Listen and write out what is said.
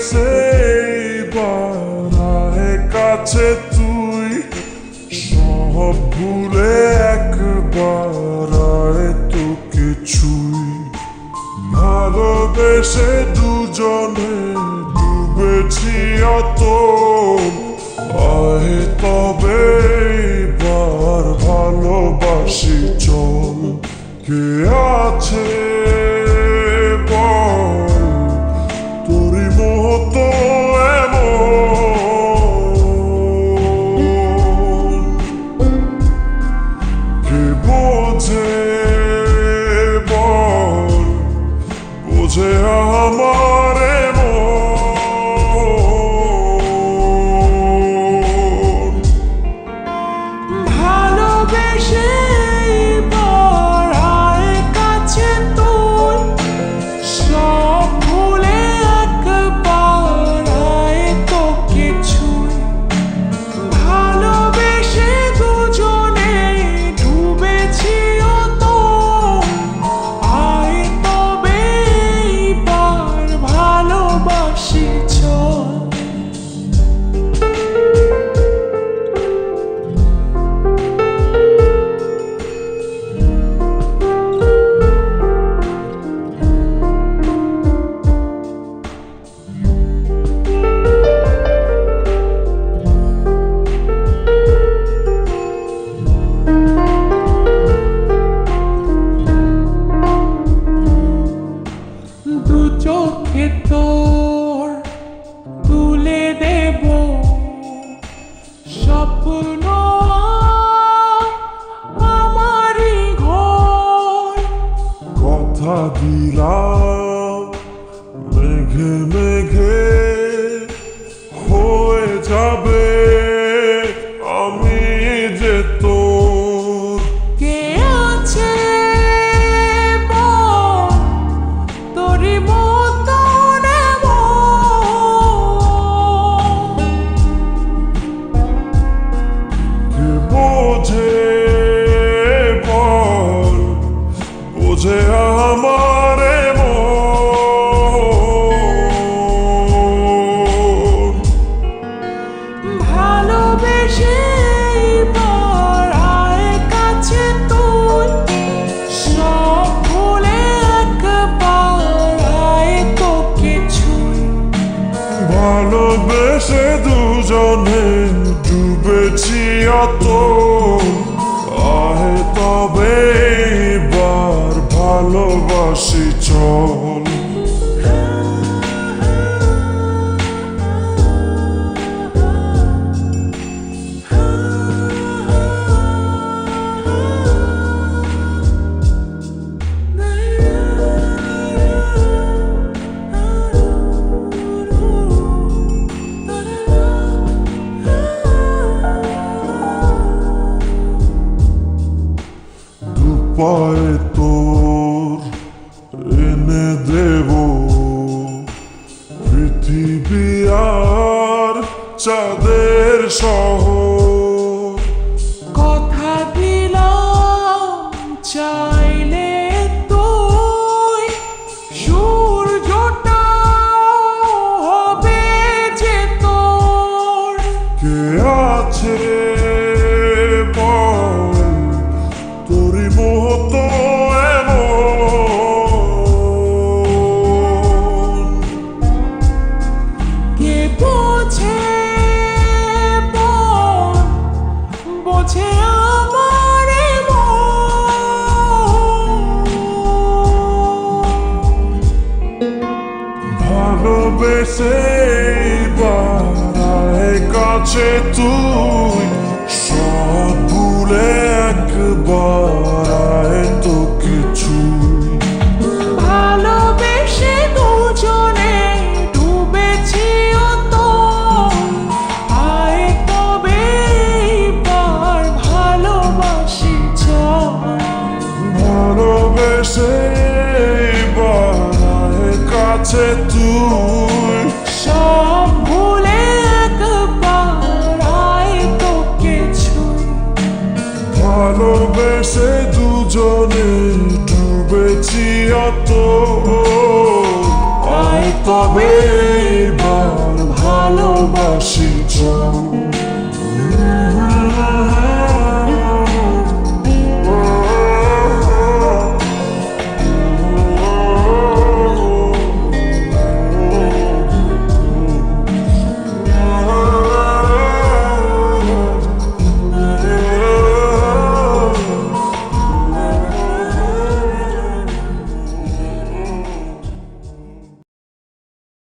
সেই বাড়ায় কাছে তুই। সব ভুলে একবার তো কিছুই। ভালোবেসে দুজনে ডুবেছি অত আহে তবে বার ভালোবাসি চল। কে আছে বোঝে আমার মন দিলাম মেঘে মেঘে হয়ে যাবে আমি যে কে আছে বোঝে আমার ডুবেছি দুপায়ে তোর এনে দেব। পৃথিবী আর চাঁদের শহর। কাছে তুই সব ভুলে একবার তো কিছুই ভালোবেসে দুজনে ডুবেছি অত আয় তবে এইবার ভালোবাসি ভালোবেসে কাছে তুই। সব ভুলে ভালোবেসে দুজনে ডুবেছি অত আয় তবে এবার ভালোবাসি চল